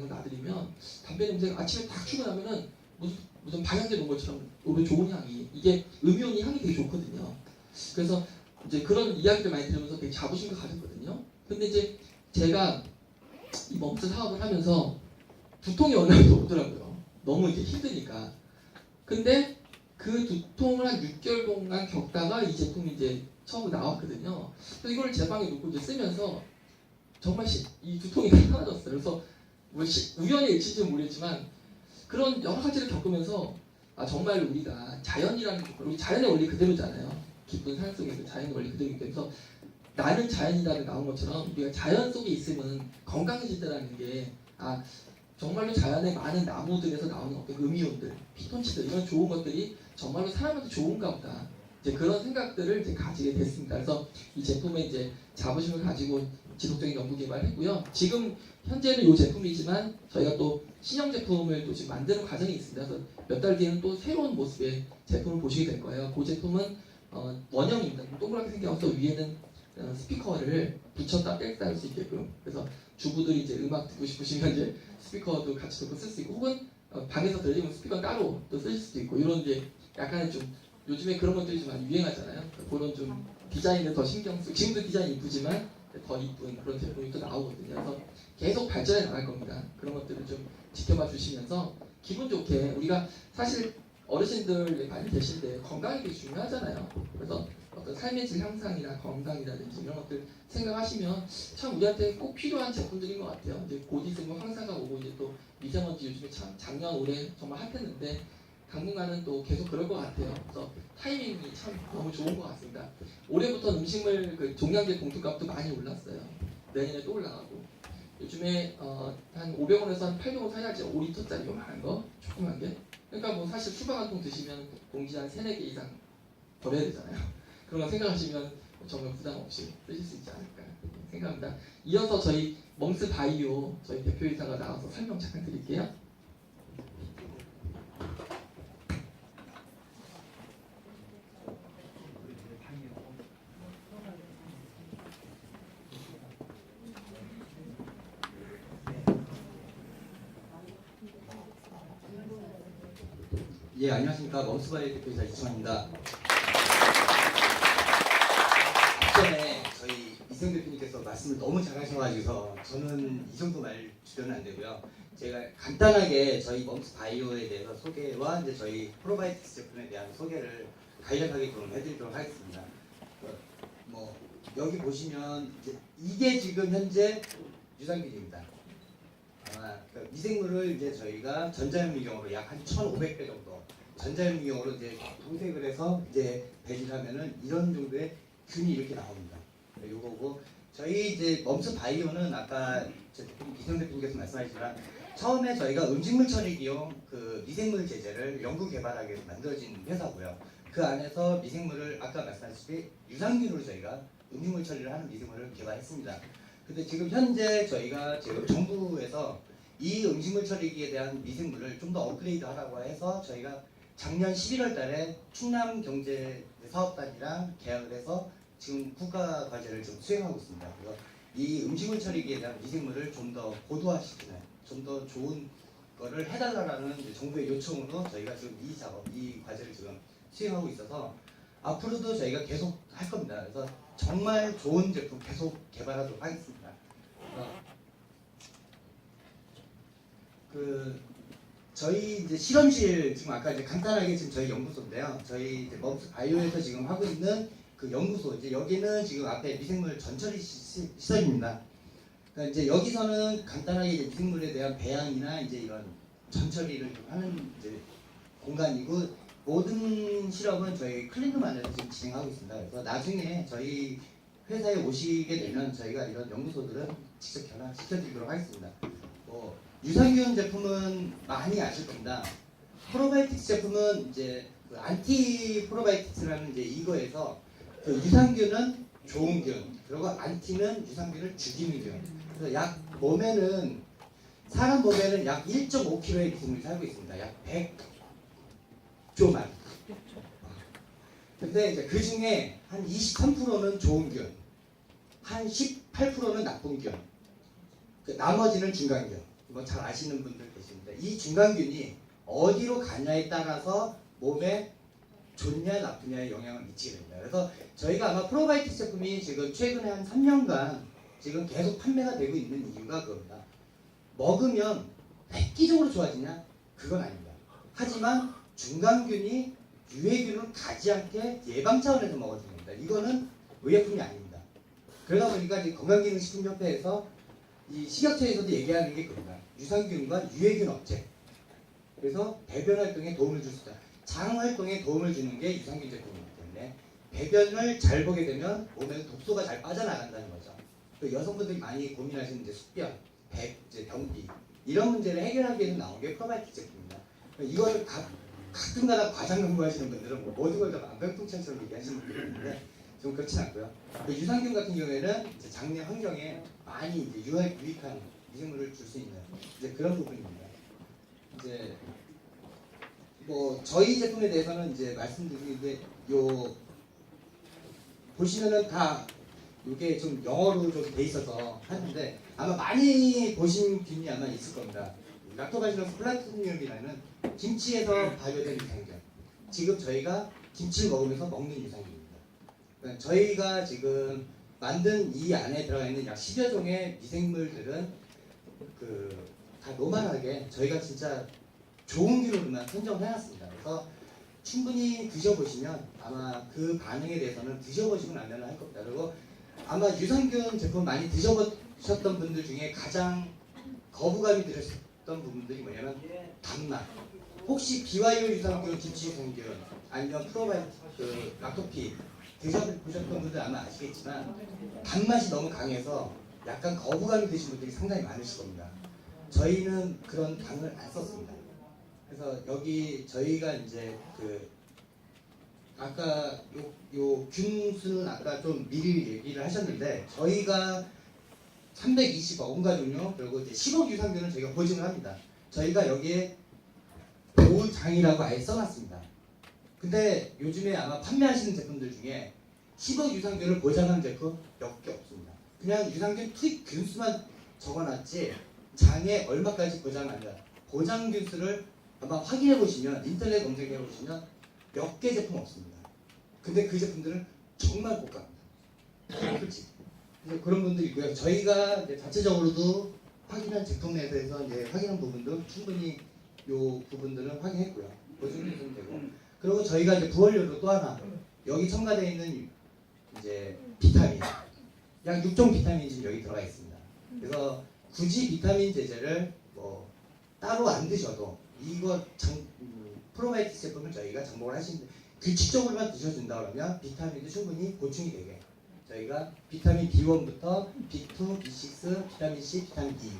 거 놔드리면 담배 냄새가 아침에 딱 출근하면은 무슨 무슨 방향제 놓은 것처럼 오히려 좋은 향이 이게 음이온이 향이 되게 좋거든요. 그래서 이제 그런 이야기를 많이 들으면서 되게 자부심을 가졌거든요. 근데 이제 제가 이 멈스 사업을 하면서 두통이 어느 날도 오더라고요. 너무 이제 힘드니까. 근데 그 두통을 한 6개월 동안 겪다가 이 제품이 이제 처음 나왔거든요. 그래서 이걸 제 방에 놓고 이제 쓰면서 정말 시- 이 두통이 다 사라졌어요. 그래서 우연히 일치인지는 모르겠지만 그런 여러 가지를 겪으면서 아 정말 우리가 자연이라는 것, 우리 자연의 원리 그대로잖아요. 기쁜 산 속에서 자연의 원리 때문에 그래서 나는 자연이다를 나온 것처럼 우리가 자연 속에 있으면 건강해진다는 게 아 정말로 자연의 많은 나무들에서 나오는 어떤 음이온들, 피톤치드 이런 좋은 것들이 정말로 사람한테 좋은가 보다. 이제 그런 생각들을 이제 가지게 됐습니다. 그래서 이 제품에 이제 자부심을 가지고 지속적인 연구 개발했고요. 지금 현재는 이 제품이지만 저희가 또 신형 제품을 또 지금 만드는 과정이 있습니다. 그래서 몇 달 뒤에는 또 새로운 모습의 제품을 보시게 될 거예요. 그 제품은 어, 원형입니다. 동그랗게 생겨서 위에는 어, 스피커를 붙였다 뺐다 할 수 있게끔 그래서 주부들이 이제 음악 듣고 싶으시면 이제 스피커도 같이 듣고 쓸 수 있고 혹은 어, 방에서 들리면 스피커 따로 또 쓸 수도 있고 이런 이제 약간의 좀 요즘에 그런 것들이 좀 많이 유행하잖아요. 그런 좀 디자인을 더 신경 쓰고 지금도 디자인 이쁘지만 더 이쁜 그런 제품이 또 나오거든요. 그래서 계속 발전해 나갈 겁니다. 그런 것들을 좀 지켜봐 주시면서 기분 좋게 우리가 사실 어르신들 많이 계실 때 건강이 되게 중요하잖아요. 그래서 어떤 삶의 질 향상이나 건강이라든지 이런 것들 생각하시면 참 우리한테 꼭 필요한 제품들인 것 같아요. 이제 곧 있으면 황사가 오고 이제 또 미세먼지 요즘에 참 작년 올해 정말 핫했는데 당분간은 또 계속 그럴 것 같아요. 그래서 타이밍이 참 너무 좋은 것 같습니다. 올해부터 음식물 그 종량제 봉투값도 많이 올랐어요. 내년에 또 올라가고 요즘에 어, 한 500원에서 한 800원 사야 할지 5리터짜리 요만한 거 조그만 게 그러니까 뭐 사실 수박 한 통 드시면 봉지 한 3, 4개 이상 버려야 되잖아요. 그런 거 생각하시면 정말 부담 없이 쓰실 수 있지 않을까 생각합니다. 이어서 저희 멍스 바이오 저희 대표이사가 나와서 설명 잠깐 드릴게요. 예, 안녕하십니까. 멈스바이 대표이사 이승환입니다. 앞전에 저희 이승 대표님께서 말씀을 너무 잘하셔가지고 저는 이 정도 말 주변은 안 되고요. 제가 간단하게 저희 멈스 바이오에 대해서 소개와 이제 저희 프로바이틱스 제품에 대한 소개를 간략하게 좀 해드리도록 하겠습니다. 어, 뭐 여기 보시면 이게 지금 현재 유산균입니다. 미생물을 이제 저희가 전자현미경으로 약 한 1,500배 정도 전자현미경으로 이제 분색을 해서 이제 배질하면은 이런 정도의 균이 이렇게 나옵니다. 네, 요거고 저희 이제 멈스 바이오는 아까 기성 대표님께서 말씀하셨지만 처음에 저희가 음식물 처리기용 그 미생물 제제를 연구 개발하기 위해서 만들어진 회사고요. 그 안에서 미생물을 아까 말씀하셨듯이 유산균으로 저희가 음식물 처리를 하는 미생물을 개발했습니다. 근데 지금 현재 저희가 지금 정부에서 이 음식물 처리기에 대한 미생물을 좀 더 업그레이드 하라고 해서 저희가 작년 11월 달에 충남 경제 사업단이랑 계약을 해서 지금 국가 과제를 좀 수행하고 있습니다. 그래서 이 음식물 처리기에 대한 미생물을 좀 더 고도화시키는 좀 더 좋은 거를 해달라는 정부의 요청으로 저희가 지금 이 작업, 이 과제를 지금 수행하고 있어서 앞으로도 저희가 계속 할 겁니다. 그래서 정말 좋은 제품 계속 개발하도록 하겠습니다. 어, 그 저희 이제 실험실 지금 아까 이제 간단하게 지금 저희 연구소인데요. 저희 이제 멈스 바이오에서 지금 하고 있는 그 연구소 이제 여기는 지금 앞에 미생물 전처리 시, 설입니다 그러니까 이제 여기서는 간단하게 이제 미생물에 대한 배양이나 이제 이런 전처리를 좀 하는 이제 공간이고 모든 실험은 저희 클린룸 안에서 지금 진행하고 있습니다. 그래서 나중에 저희 회사에 오시게 되면 저희가 이런 연구소들은 직접 견학시켜드리도록 하겠습니다. 뭐 유산균 제품은 많이 아실 겁니다. 프로바이틱스 제품은 이제 그 안티 프로바이틱스라는 이제 이거에서 그 유산균은 좋은 균 그리고 안티는 유산균을 죽이는 균. 그래서 약 몸에는 사람 몸에는 약 1.5kg의 미생물이 살고 있습니다. 약 100조만. 근데 이제 그 중에 한 23%는 좋은 균, 한 18%는 나쁜 균, 그 나머지는 중간 균. 뭐잘 아시는 분들 계시는데 이 중간균이 어디로 가냐에 따라서 몸에 좋냐 나쁘냐에 영향을 미치게 됩니다. 그래서 저희가 아마 프로바이오틱 제품이 지금 최근에 한 3년간 지금 계속 판매가 되고 있는 이유가 그겁니다. 먹으면 획기적으로 좋아지냐? 그건 아닙니다. 하지만 중간균이 유해균을 가지 않게 예방 차원에서 먹어주는 겁니다. 이거는 의약품이 아닙니다. 그러다 보니까 건강기능식품협회에서 이 식약처에서도 얘기하는 게 그겁니다. 유산균과 유해균 업체. 그래서 배변 활동에 도움을 줄 수 있다. 장 활동에 도움을 주는 게 유산균 제품이기 때문에 배변을 잘 보게 되면 몸에서 독소가 잘 빠져나간다는 거죠. 그 여성분들이 많이 고민하시는 이제 숙변, 배, 이제 변비 이런 문제를 해결하기 위해서 나온 게 프로바이오틱 제품입니다. 이걸 가, 가끔가다 과장 공부하시는 분들은 뭐 모든 걸다 만병통치약처럼 얘기하시는 분들이 있는데 좀 그렇진 않고요. 그 유산균 같은 경우에는 이제 장내 환경에 많이 이제 유해, 유익한 미생물을 줄 수 있는 이제 그런 부분입니다. 이제 뭐 저희 제품에 대해서는 이제 말씀드리는데 요 보시면은 다 이게 좀 영어로 좀 돼 있어서 하는데 아마 많이 보신 균이 아마 있을 겁니다. 락토바시러스 플라토니움이라는 김치에서 발효된 유산균. 지금 저희가 김치를 먹으면서 먹는 유산균 저희가 지금 만든 이 안에 들어가 있는 약 10여 종의 미생물들은 그 다 노멀하게 저희가 진짜 좋은 균으로만 선정을 해놨습니다. 그래서 충분히 드셔보시면 아마 그 반응에 대해서는 드셔보시고 나면 할 겁니다. 그리고 아마 유산균 제품 많이 드셔보셨던 분들 중에 가장 거부감이 들으셨던 부분들이 뭐냐면 단맛. 혹시 비와이오 유산균, 김치 유산균, 아니면 프로바이오틱, 그 락토피 드셔 보셨던 분들 아마 아시겠지만 단맛이 너무 강해서 약간 거부감이 드신 분들이 상당히 많으실 겁니다. 저희는 그런 당을 안 썼습니다. 그래서 여기 저희가 이제 그 아까 요, 요 균수는 아까 좀 미리 얘기를 하셨는데 저희가 320억 온갖 종류 그리고 이제 10억 유산균을 저희가 보증을 합니다. 저희가 여기에 보장이라고 아예 써놨습니다. 근데 요즘에 아마 판매하시는 제품들 중에 10억 유산균을 보장한 제품 몇 개 없습니다. 그냥 유산균 투입 균수만 적어놨지 장에 얼마까지 보장한다. 보장 균수를 아마 확인해 보시면 인터넷 검색해 보시면 몇 개 제품 없습니다. 근데 그 제품들은 정말 고가입니다. 솔직히. 그래서 그런 분들이 있고요. 저희가 이제 자체적으로도 확인한 제품 내에서 이제 확인한 부분도 충분히 요 부분들은 확인했고요. 보증해주면 되고. 그리고 저희가 이제 부원료로 또 하나 여기 첨가되어 있는 이제 비타민 약 6종 비타민이 지금 여기 들어가 있습니다. 그래서 굳이 비타민 제제를 뭐 따로 안 드셔도 이거 장, 음, 프로바이오틱 제품을 저희가 정복을 하시는데 규칙적으로만 드셔준다 그러면 비타민도 충분히 보충이 되게 저희가 비타민 B1부터 B2, B6, 비타민 C, 비타민 D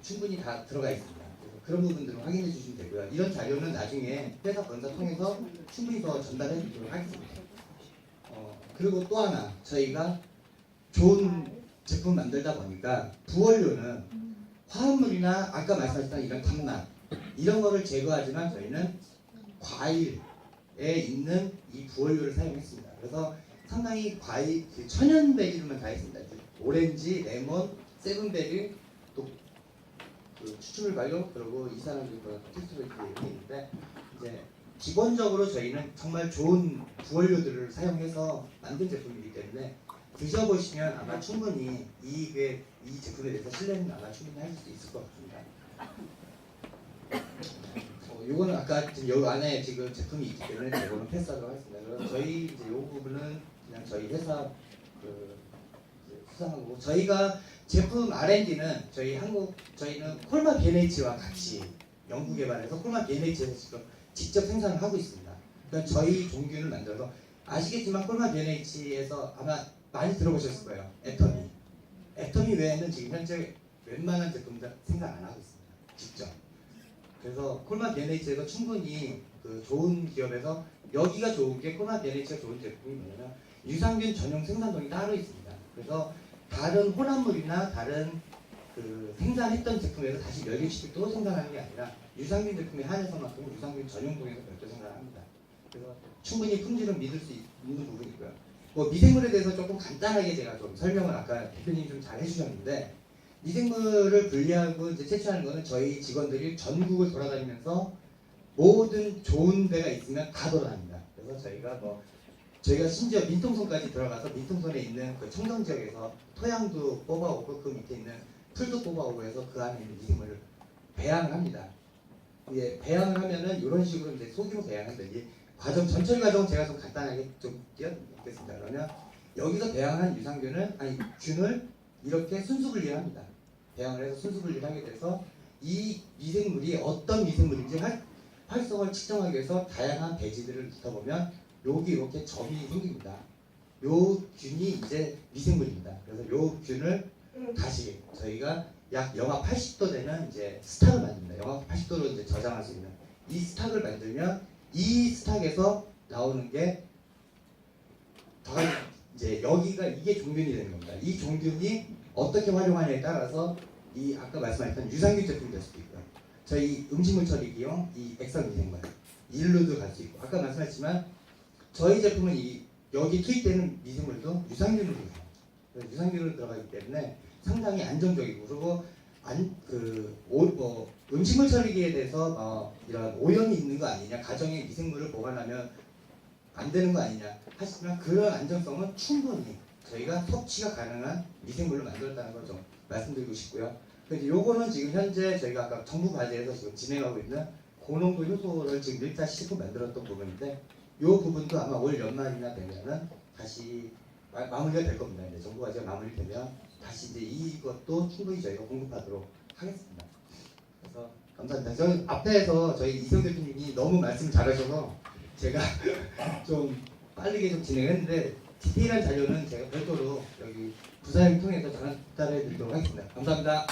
충분히 다 들어가 있습니다. 그런 부분들을 확인해 주시면 되고요. 이런 자료는 나중에 회사 본사 통해서 충분히 더 전달해 드리도록 하겠습니다. 어, 그리고 또 하나 저희가 좋은 제품 만들다 보니까 부원료는 화합물이나 아까 말씀하셨던 이런 탄맛 이런 거를 제거하지만 저희는 과일에 있는 이 부원료를 사용했습니다. 그래서 상당히 과일 그 천연베리로만 다 했습니다. 오렌지, 레몬, 세븐베리, 또 그 추출물 발효 그리고 이산화탄소 그 테스트로 이렇게 있는데 이제 기본적으로 저희는 정말 좋은 부원료들을 사용해서 만든 제품이기 때문에 드셔보시면 아마 충분히 이게 이 제품에 대해서 신뢰는 아마 충분히 하실 수 있을 것 같습니다. 어, 요거는 아까 지금 여기 안에 지금 제품이 있기 때문에 이거는 패스하도록 하겠습니다. 그럼 저희 이제 요 부분은 그냥 저희 회사 그 수상하고 저희가 제품 R&D는 저희 한국 저희는 콜마 BNH와 같이 연구 개발해서 콜마 BNH에서 지금 직접 생산을 하고 있습니다. 그러니까 저희 종균을 만들어서 아시겠지만 콜마 BNH에서 아마 많이 들어보셨을 거예요. 애터미. 애터미 외에는 지금 현재 웬만한 제품들 생산 안 하고 있습니다. 직접. 그래서 콜마 BNH에서 충분히 그 좋은 기업에서 여기가 좋은 게 콜마 BNH가 좋은 제품이 뭐냐면 유산균 전용 생산동이 따로 있습니다. 그래서 다른 혼합물이나 다른 그 생산했던 제품에서 다시 멸균시킬 또 생산하는 게 아니라 유산균 제품에 한해서만큼 유산균 전용 동에서 별도 생산합니다. 그래서 충분히 품질은 믿을 수 있 는 부분이고요. 뭐 미생물에 대해서 조금 간단하게 제가 좀 설명을 아까 대표님이 좀 잘 해주셨는데 미생물을 분리하고 이제 채취하는 거는 저희 직원들이 전국을 돌아다니면서 모든 좋은 데가 있으면 다 돌아다닙니다. 그래서 저희가 뭐 저희가 심지어 민통선까지 들어가서 민통선에 있는 그 청정 지역에서 토양도 뽑아오고 그 밑에 있는 풀도 뽑아오고 해서 그 안에 있는 미생물을 배양을 합니다. 이제 배양을 하면은 이런 식으로 이제 소규모 배양을 하는데 이 과정 전체 과정 제가 좀 간단하게 좀 띄워드리겠습니다. 그러면 여기서 배양한 유산균을 아니 균을 이렇게 순수 분리를 합니다. 배양을 해서 순수 분리를 하게 돼서 이 미생물이 어떤 미생물인지 활, 활성을 측정하기 위해서 다양한 배지들을 붙여보면 여기 이렇게 점이 생깁니다. 요 균이 이제 미생물입니다. 그래서 요 균을 다시 저희가 약 영하 80도 되는 이제 스탁을 만듭니다. 영하 80도로 이제 저장할 수 있는 이 스탁을 만들면 이 스탁에서 나오는 게 이제 여기가 이게 종균이 되는 겁니다. 이 종균이 어떻게 활용하냐에 따라서 이 아까 말씀하셨던 유산균 제품이 될 수도 있고요. 저희 음식물 처리기용 이 액상 미생물 일로도 갈 수 있고 아까 말씀하셨지만 저희 제품은 이 여기 투입되는 미생물도 유산균으로 돼요. 그래서 유산균으로 들어가기 때문에 상당히 안정적이고 그리고 안그뭐 음식물 처리기에 대해서 어, 이런 오염이 있는 거 아니냐 가정에 미생물을 보관하면 안 되는 거 아니냐 하지만 그런 안정성은 충분히 저희가 섭취가 가능한 미생물로 만들었다는 걸 좀 말씀드리고 싶고요. 근데 요거는 지금 현재 저희가 아까 정부 과제에서 지금 진행하고 있는 고농도 효소를 지금 1차 시급 만들었던 부분인데 요 부분도 아마 올 연말이나 되면은 다시 마, 마무리가 될 겁니다. 이제 정부 과제가 마무리되면 다시 이제 이것도 충분히 저희가 공급하도록 하겠습니다. 그래서 감사합니다. 저는 앞에서 저희 이성 대표님이 너무 말씀 잘하셔서 제가 좀 빠르게 좀 진행했는데 디테일한 자료는 제가 별도로 여기 부사를 통해서 전달해 드리도록 하겠습니다. 감사합니다.